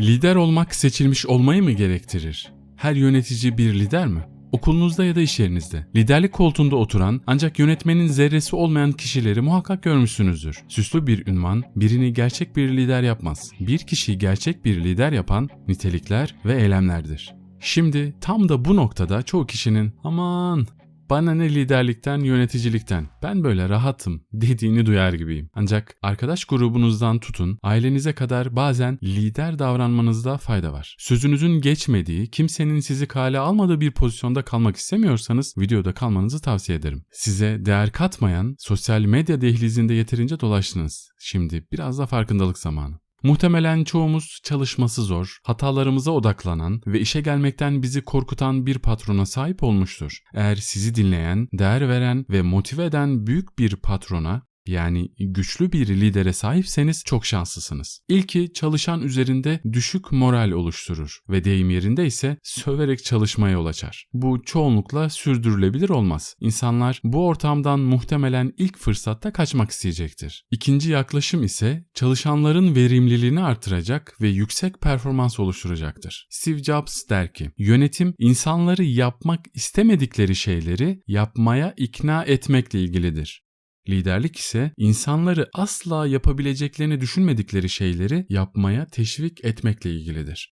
Lider olmak seçilmiş olmayı mı gerektirir? Her yönetici bir lider mi? Okulunuzda ya da iş yerinizde liderlik koltuğunda oturan ancak yönetmenin zerresi olmayan kişileri muhakkak görmüşsünüzdür. Süslü bir ünvan birini gerçek bir lider yapmaz. Bir kişiyi gerçek bir lider yapan nitelikler ve eylemlerdir. Şimdi tam da bu noktada çoğu kişinin aman bana ne liderlikten, yöneticilikten, ben böyle rahatım dediğini duyar gibiyim. Ancak arkadaş grubunuzdan tutun, ailenize kadar bazen lider davranmanızda fayda var. Sözünüzün geçmediği, kimsenin sizi kale almadığı bir pozisyonda kalmak istemiyorsanız videoda kalmanızı tavsiye ederim. Size değer katmayan sosyal medya dehlizinde yeterince dolaştınız. Şimdi biraz da farkındalık zamanı. Muhtemelen çoğumuz çalışması zor, hatalarımıza odaklanan ve işe gelmekten bizi korkutan bir patrona sahip olmuştur. Eğer sizi dinleyen, değer veren ve motive eden büyük bir patrona yani güçlü bir lidere sahipseniz çok şanslısınız. İlki çalışan üzerinde düşük moral oluşturur ve deyim yerinde ise söverek çalışmaya yol açar. Bu çoğunlukla sürdürülebilir olmaz. İnsanlar bu ortamdan muhtemelen ilk fırsatta kaçmak isteyecektir. İkinci yaklaşım ise çalışanların verimliliğini artıracak ve yüksek performans oluşturacaktır. Steve Jobs der ki, yönetim insanları yapmak istemedikleri şeyleri yapmaya ikna etmekle ilgilidir. Liderlik ise insanları asla yapabileceklerini düşünmedikleri şeyleri yapmaya teşvik etmekle ilgilidir.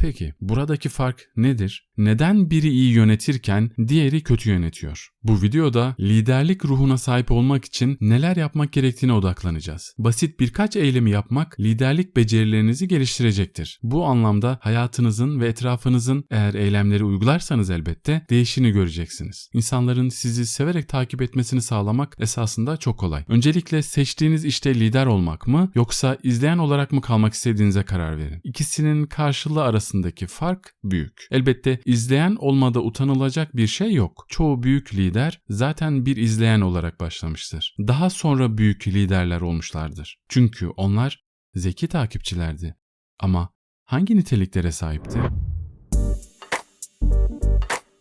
Peki buradaki fark nedir? Neden biri iyi yönetirken diğeri kötü yönetiyor? Bu videoda liderlik ruhuna sahip olmak için neler yapmak gerektiğine odaklanacağız. Basit birkaç eylemi yapmak liderlik becerilerinizi geliştirecektir. Bu anlamda hayatınızın ve etrafınızın eğer eylemleri uygularsanız elbette değişini göreceksiniz. İnsanların sizi severek takip etmesini sağlamak esasında çok kolay. Öncelikle seçtiğiniz işte lider olmak mı yoksa izleyen olarak mı kalmak istediğinize karar verin. İkisinin karşılığı arasındaki fark büyük. Elbette izleyen olmada utanılacak bir şey yok. Çoğu büyük lider zaten bir izleyen olarak başlamıştır. Daha sonra büyük liderler olmuşlardır. Çünkü onlar zeki takipçilerdi. Ama hangi niteliklere sahipti?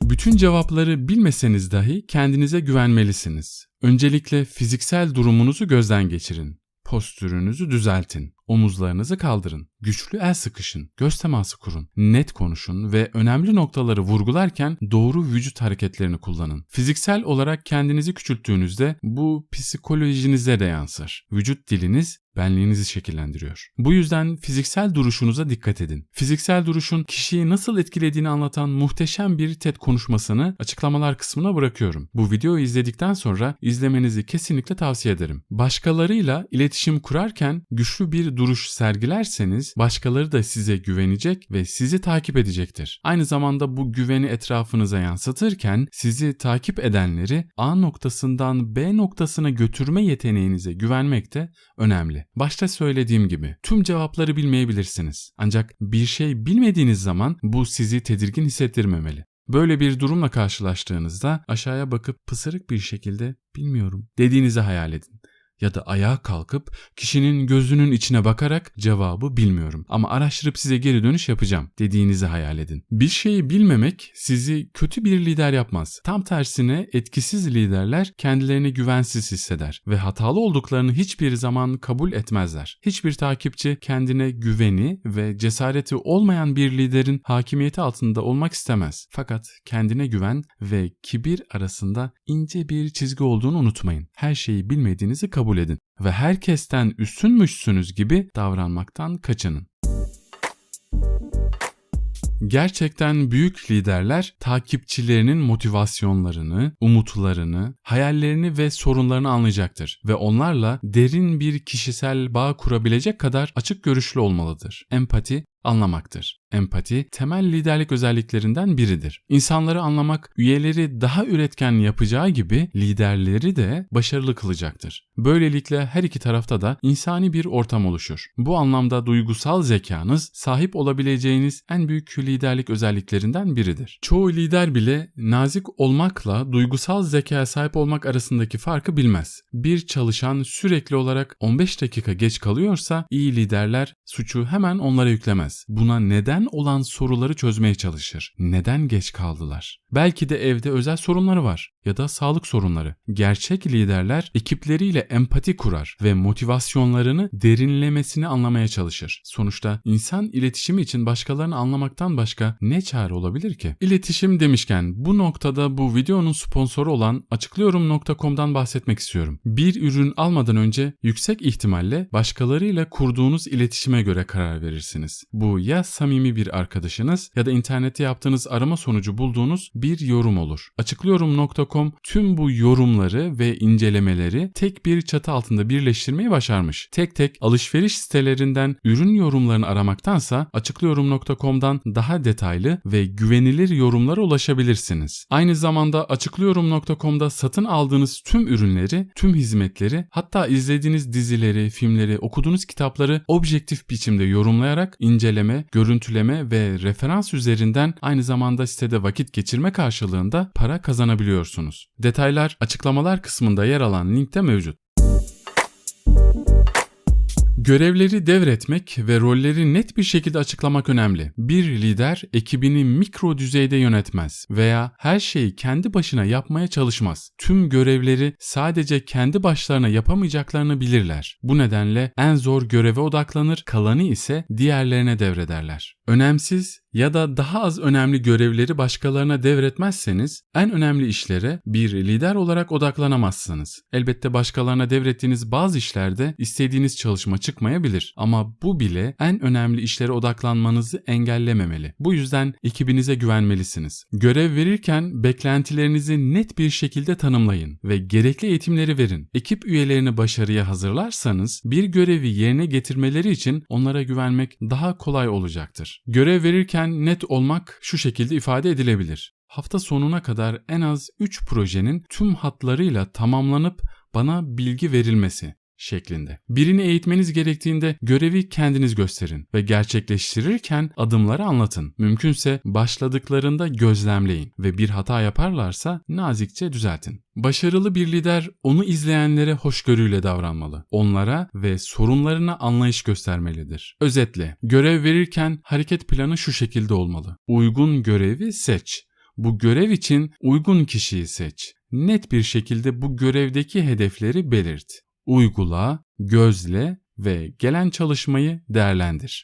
Bütün cevapları bilmeseniz dahi kendinize güvenmelisiniz. Öncelikle fiziksel durumunuzu gözden geçirin. Postürünüzü düzeltin. Omuzlarınızı kaldırın. Güçlü el sıkışın. Göz teması kurun. Net konuşun ve önemli noktaları vurgularken doğru vücut hareketlerini kullanın. Fiziksel olarak kendinizi küçülttüğünüzde bu psikolojinize de yansır. Vücut diliniz benliğinizi şekillendiriyor. Bu yüzden fiziksel duruşunuza dikkat edin. Fiziksel duruşun kişiyi nasıl etkilediğini anlatan muhteşem bir TED konuşmasını açıklamalar kısmına bırakıyorum. Bu videoyu izledikten sonra izlemenizi kesinlikle tavsiye ederim. Başkalarıyla iletişim kurarken güçlü bir duruş sergilerseniz başkaları da size güvenecek ve sizi takip edecektir. Aynı zamanda bu güveni etrafınıza yansıtırken sizi takip edenleri A noktasından B noktasına götürme yeteneğinize güvenmek de önemli. Başta söylediğim gibi tüm cevapları bilmeyebilirsiniz. Ancak bir şey bilmediğiniz zaman bu sizi tedirgin hissettirmemeli. Böyle bir durumla karşılaştığınızda aşağıya bakıp pısırık bir şekilde bilmiyorum dediğinizi hayal edin ya da ayağa kalkıp kişinin gözünün içine bakarak cevabı bilmiyorum ama araştırıp size geri dönüş yapacağım dediğinizi hayal edin. Bir şeyi bilmemek sizi kötü bir lider yapmaz. Tam tersine etkisiz liderler kendilerini güvensiz hisseder ve hatalı olduklarını hiçbir zaman kabul etmezler. Hiçbir takipçi kendine güveni ve cesareti olmayan bir liderin hakimiyeti altında olmak istemez. Fakat kendine güven ve kibir arasında ince bir çizgi olduğunu unutmayın. Her şeyi bilmediğinizi kabul kabul edin ve herkesten üstünmüşsünüz gibi davranmaktan kaçının. Gerçekten büyük liderler takipçilerinin motivasyonlarını, umutlarını, hayallerini ve sorunlarını anlayacaktır ve onlarla derin bir kişisel bağ kurabilecek kadar açık görüşlü olmalıdır. Empati anlamaktır. Empati temel liderlik özelliklerinden biridir. İnsanları anlamak üyeleri daha üretken yapacağı gibi liderleri de başarılı kılacaktır. Böylelikle her iki tarafta da insani bir ortam oluşur. Bu anlamda duygusal zekanız sahip olabileceğiniz en büyük liderlik özelliklerinden biridir. Çoğu lider bile nazik olmakla duygusal zekaya sahip olmak arasındaki farkı bilmez. Bir çalışan sürekli olarak 15 dakika geç kalıyorsa iyi liderler suçu hemen onlara yüklemez. Buna neden olan soruları çözmeye çalışır. Neden geç kaldılar? Belki de evde özel sorunları var ya da sağlık sorunları. Gerçek liderler ekipleriyle empati kurar ve motivasyonlarını derinlemesine anlamaya çalışır. Sonuçta insan iletişimi için başkalarını anlamaktan başka ne çare olabilir ki? İletişim demişken bu noktada bu videonun sponsoru olan açıklıyorum.com'dan bahsetmek istiyorum. Bir ürün almadan önce yüksek ihtimalle başkalarıyla kurduğunuz iletişime göre karar verirsiniz. Bu ya samimi bir arkadaşınız ya da internette yaptığınız arama sonucu bulduğunuz bir yorum olur. Açıklıyorum.com tüm bu yorumları ve incelemeleri tek bir çatı altında birleştirmeyi başarmış. Tek tek alışveriş sitelerinden ürün yorumlarını aramaktansa açıklıyorum.com'dan daha detaylı ve güvenilir yorumlara ulaşabilirsiniz. Aynı zamanda açıklıyorum.com'da satın aldığınız tüm ürünleri, tüm hizmetleri, hatta izlediğiniz dizileri, filmleri, okuduğunuz kitapları objektif biçimde yorumlayarak inceleme, görüntüleme ve referans üzerinden aynı zamanda sitede vakit geçirme karşılığında para kazanabiliyorsunuz. Detaylar açıklamalar kısmında yer alan linkte mevcut. Görevleri devretmek ve rolleri net bir şekilde açıklamak önemli. Bir lider ekibini mikro düzeyde yönetmez veya her şeyi kendi başına yapmaya çalışmaz. Tüm görevleri sadece kendi başlarına yapamayacaklarını bilirler. Bu nedenle en zor göreve odaklanır, kalanı ise diğerlerine devrederler. Önemsiz ya da daha az önemli görevleri başkalarına devretmezseniz en önemli işlere bir lider olarak odaklanamazsınız. Elbette başkalarına devrettiğiniz bazı işlerde istediğiniz çalışma çıkmayabilir ama bu bile en önemli işlere odaklanmanızı engellememeli. Bu yüzden ekibinize güvenmelisiniz. Görev verirken beklentilerinizi net bir şekilde tanımlayın ve gerekli eğitimleri verin. Ekip üyelerini başarıya hazırlarsanız bir görevi yerine getirmeleri için onlara güvenmek daha kolay olacaktır. Görev verirken net olmak şu şekilde ifade edilebilir. Hafta sonuna kadar en az 3 projenin tüm hatlarıyla tamamlanıp bana bilgi verilmesi şeklinde. Birini eğitmeniz gerektiğinde görevi kendiniz gösterin ve gerçekleştirirken adımları anlatın. Mümkünse başladıklarında gözlemleyin ve bir hata yaparlarsa nazikçe düzeltin. Başarılı bir lider onu izleyenlere hoşgörüyle davranmalı. Onlara ve sorunlarına anlayış göstermelidir. Özetle, görev verirken hareket planı şu şekilde olmalı. Uygun görevi seç. Bu görev için uygun kişiyi seç. Net bir şekilde bu görevdeki hedefleri belirt uygula, gözle ve gelen çalışmayı değerlendir.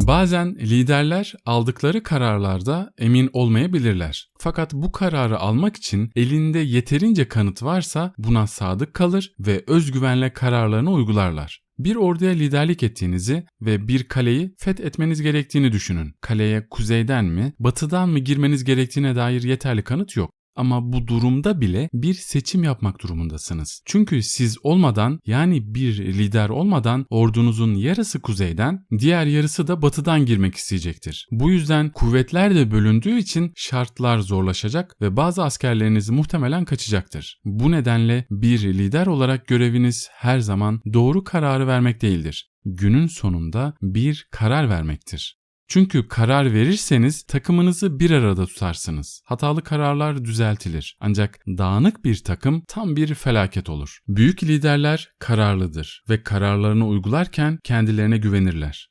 Bazen liderler aldıkları kararlarda emin olmayabilirler. Fakat bu kararı almak için elinde yeterince kanıt varsa buna sadık kalır ve özgüvenle kararlarını uygularlar. Bir orduya liderlik ettiğinizi ve bir kaleyi fethetmeniz gerektiğini düşünün. Kaleye kuzeyden mi, batıdan mı girmeniz gerektiğine dair yeterli kanıt yok. Ama bu durumda bile bir seçim yapmak durumundasınız. Çünkü siz olmadan yani bir lider olmadan ordunuzun yarısı kuzeyden, diğer yarısı da batıdan girmek isteyecektir. Bu yüzden kuvvetler de bölündüğü için şartlar zorlaşacak ve bazı askerleriniz muhtemelen kaçacaktır. Bu nedenle bir lider olarak göreviniz her zaman doğru kararı vermek değildir. Günün sonunda bir karar vermektir. Çünkü karar verirseniz takımınızı bir arada tutarsınız. Hatalı kararlar düzeltilir. Ancak dağınık bir takım tam bir felaket olur. Büyük liderler kararlıdır ve kararlarını uygularken kendilerine güvenirler.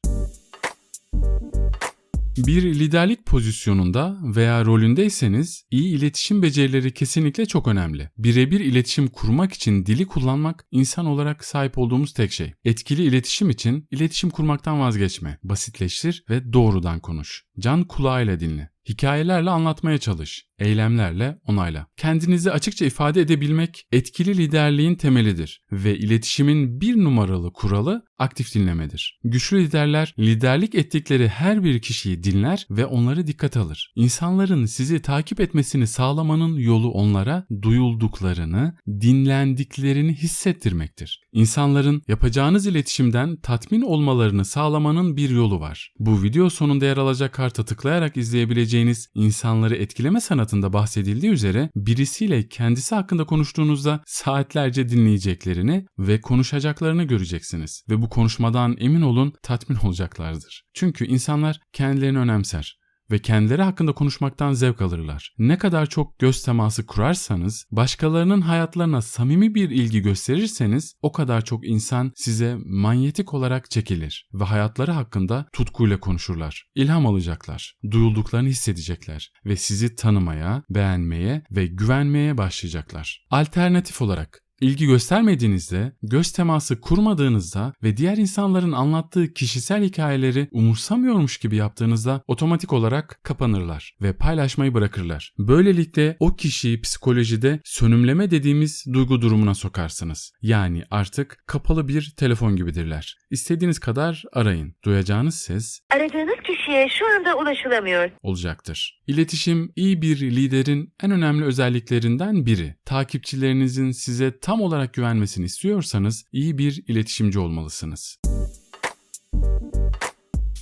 Bir liderlik pozisyonunda veya rolündeyseniz iyi iletişim becerileri kesinlikle çok önemli. Birebir iletişim kurmak için dili kullanmak insan olarak sahip olduğumuz tek şey. Etkili iletişim için iletişim kurmaktan vazgeçme. Basitleştir ve doğrudan konuş. Can kulağıyla dinle. Hikayelerle anlatmaya çalış, eylemlerle onayla. Kendinizi açıkça ifade edebilmek etkili liderliğin temelidir ve iletişimin bir numaralı kuralı aktif dinlemedir. Güçlü liderler liderlik ettikleri her bir kişiyi dinler ve onları dikkat alır. İnsanların sizi takip etmesini sağlamanın yolu onlara duyulduklarını, dinlendiklerini hissettirmektir. İnsanların yapacağınız iletişimden tatmin olmalarını sağlamanın bir yolu var. Bu video sonunda yer alacak karta tıklayarak izleyebileceğiniz insanları etkileme sanatında bahsedildiği üzere birisiyle kendisi hakkında konuştuğunuzda saatlerce dinleyeceklerini ve konuşacaklarını göreceksiniz. Ve bu konuşmadan emin olun tatmin olacaklardır. Çünkü insanlar kendilerini önemser ve kendileri hakkında konuşmaktan zevk alırlar. Ne kadar çok göz teması kurarsanız, başkalarının hayatlarına samimi bir ilgi gösterirseniz o kadar çok insan size manyetik olarak çekilir ve hayatları hakkında tutkuyla konuşurlar. İlham alacaklar, duyulduklarını hissedecekler ve sizi tanımaya, beğenmeye ve güvenmeye başlayacaklar. Alternatif olarak İlgi göstermediğinizde, göz teması kurmadığınızda ve diğer insanların anlattığı kişisel hikayeleri umursamıyormuş gibi yaptığınızda otomatik olarak kapanırlar ve paylaşmayı bırakırlar. Böylelikle o kişiyi psikolojide sönümleme dediğimiz duygu durumuna sokarsınız. Yani artık kapalı bir telefon gibidirler. İstediğiniz kadar arayın. Duyacağınız ses Aradığınız kişiye şu anda ulaşılamıyor. olacaktır. İletişim iyi bir liderin en önemli özelliklerinden biri. Takipçilerinizin size tam olarak güvenmesini istiyorsanız iyi bir iletişimci olmalısınız.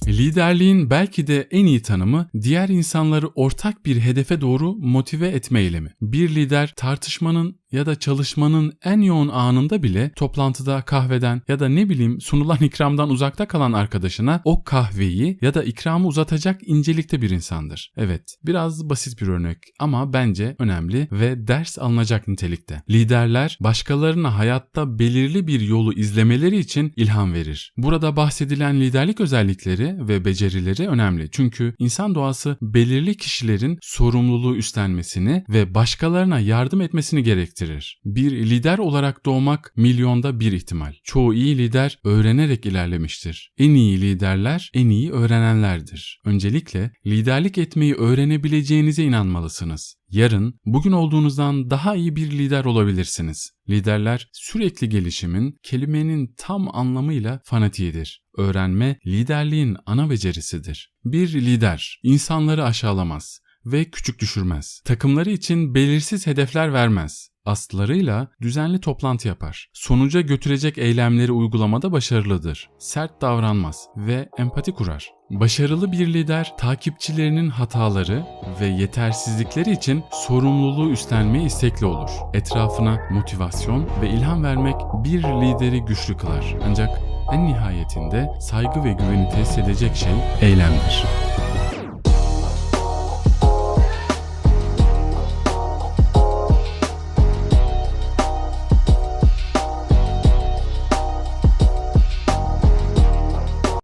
Liderliğin belki de en iyi tanımı diğer insanları ortak bir hedefe doğru motive etme eylemi. Bir lider tartışmanın ya da çalışmanın en yoğun anında bile toplantıda kahveden ya da ne bileyim sunulan ikramdan uzakta kalan arkadaşına o kahveyi ya da ikramı uzatacak incelikte bir insandır. Evet, biraz basit bir örnek ama bence önemli ve ders alınacak nitelikte. Liderler başkalarına hayatta belirli bir yolu izlemeleri için ilham verir. Burada bahsedilen liderlik özellikleri ve becerileri önemli. Çünkü insan doğası belirli kişilerin sorumluluğu üstlenmesini ve başkalarına yardım etmesini gerektirir. Bir lider olarak doğmak milyonda bir ihtimal. Çoğu iyi lider öğrenerek ilerlemiştir. En iyi liderler en iyi öğrenenlerdir. Öncelikle liderlik etmeyi öğrenebileceğinize inanmalısınız. Yarın bugün olduğunuzdan daha iyi bir lider olabilirsiniz. Liderler sürekli gelişimin kelimenin tam anlamıyla fanatiğidir. Öğrenme liderliğin ana becerisidir. Bir lider insanları aşağılamaz ve küçük düşürmez. Takımları için belirsiz hedefler vermez. Aslarıyla düzenli toplantı yapar. Sonuca götürecek eylemleri uygulamada başarılıdır. Sert davranmaz ve empati kurar. Başarılı bir lider takipçilerinin hataları ve yetersizlikleri için sorumluluğu üstlenmeye istekli olur. Etrafına motivasyon ve ilham vermek bir lideri güçlü kılar. Ancak en nihayetinde saygı ve güveni test edecek şey eylemdir.